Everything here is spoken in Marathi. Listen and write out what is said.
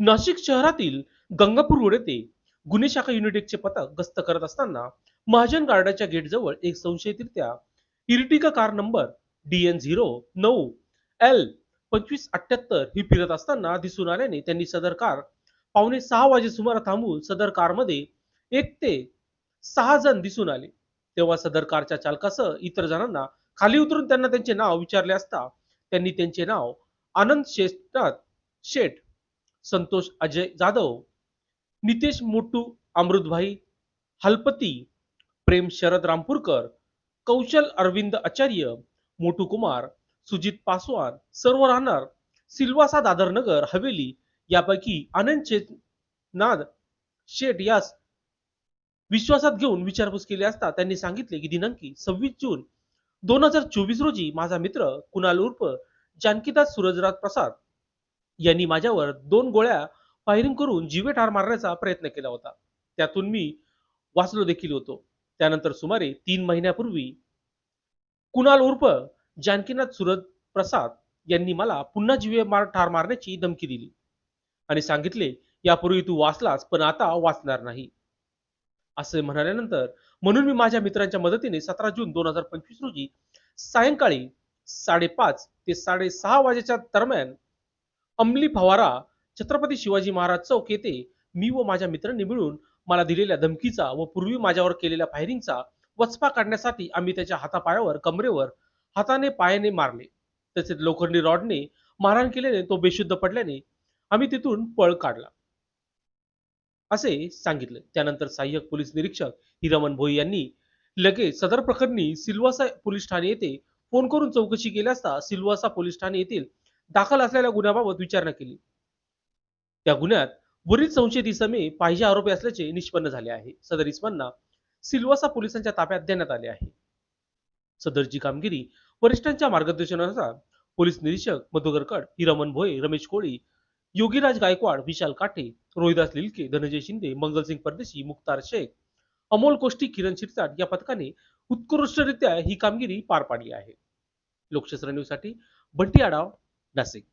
नाशिक शहरातील गंगापूर रोड येथे गुन्हे शाखा युनिटेकचे पथक गस्त करत असताना महाजन गार्डनच्या गेटजवळ एक संशयितरित्या Ertiga car number D N zero नऊ एल पंचवीस अठ्याहत्तर ही फिरत असताना दिसून आल्याने त्यांनी सदर कार पावणे सहा वाजे सुमारा थांबून सदर कारमध्ये एक ते सहा जण दिसून आले. तेव्हा सदर कारच्या चालकासह इतर जणांना खाली उतरून त्यांना त्यांचे नाव विचारले असता त्यांनी त्यांचे नाव आनंद शेषनाथ शेठ संतोष अजय जाधव नितेश मोटू अमृतभाई हलपती प्रेम शरद रामपूरकर कौशल अरविंद आचार्य मोटू कुमार सुजित पासवान सर्व राहणार सिल्वासा दादरनगर हवेली यापैकी आनंद नाद शेठ यास विश्वासात घेऊन विचारपूस केली असता त्यांनी सांगितले की दिनांकी सव्वीस जून दोन हजार चोवीस रोजी माझा मित्र कुणाल उर्फ जानकीदास सूरजराज प्रसाद यांनी माझ्यावर दोन गोळ्या फायरिंग करून जीवे ठार मारण्याचा प्रयत्न केला होता. त्यातून मी वाचलो देखील होतो. त्यानंतर सुमारे तीन महिन्यापूर्वी कुणाल उर्फ जानकीनाथ सुरत प्रसाद यांनी मला पुन्हा जीवे मार ठार मारण्याची धमकी दिली आणि सांगितले यापूर्वी तू वाचलास पण आता वाचणार नाही. असे म्हणाल्यानंतर म्हणून मी माझ्या मित्रांच्या मदतीने सतरा जून दोन हजार पंचवीस रोजी सायंकाळी साडेपाच ते साडेसहा वाजेच्या दरम्यान अंमली फवारा छत्रपती शिवाजी महाराज चौक येथे मी व माझ्या मित्रांनी मिळून मला दिलेल्या धमकीचा व पूर्वी माझ्यावर केलेल्या फायरिंगचा वचपा काढण्यासाठी आम्ही त्याच्या हातापायावर कमरेवर हाताने पायाने मारले. तसेच लोखंडी रॉडने मारहाण केल्याने तो बेशुद्ध पडल्याने आम्ही तिथून पळ काढला. असे सांगितले. त्यानंतर सहाय्यक पोलीस निरीक्षक हिरमन भोई यांनी लगेच सदर प्रकरणी सिल्वासा पोलीस ठाणे येथे फोन करून चौकशी केली असता सिल्वासा पोलीस ठाणे येथील दाखल असलेल्या गुन्ह्याबाबत विचारणा केली. त्या गुन्ह्यात वरील संशयित इसमे पाहिजे आरोपी असल्याचे निष्पन्न झाले आहे. सदर इसमांना सिल्वासा पोलिसांच्या ताब्यात देण्यात आले आहे. सदरची कामगिरी वरिष्ठांच्या मार्गदर्शनानुसार पोलीस निरीक्षक मधुकर कड हिरमन भोये रमेश कोळी योगीराज गायकवाड विशाल काठे रोहिदास लिलके धनंजय शिंदे मंगलसिंग परदेशी मुक्तार शेख अमोल कोष्टी किरण शिरसाट या पथकाने उत्कृष्टरित्या ही कामगिरी पार पाडली आहे. लोकशास्त्र न्यूजसाठी भट्टी आढाव नाशिक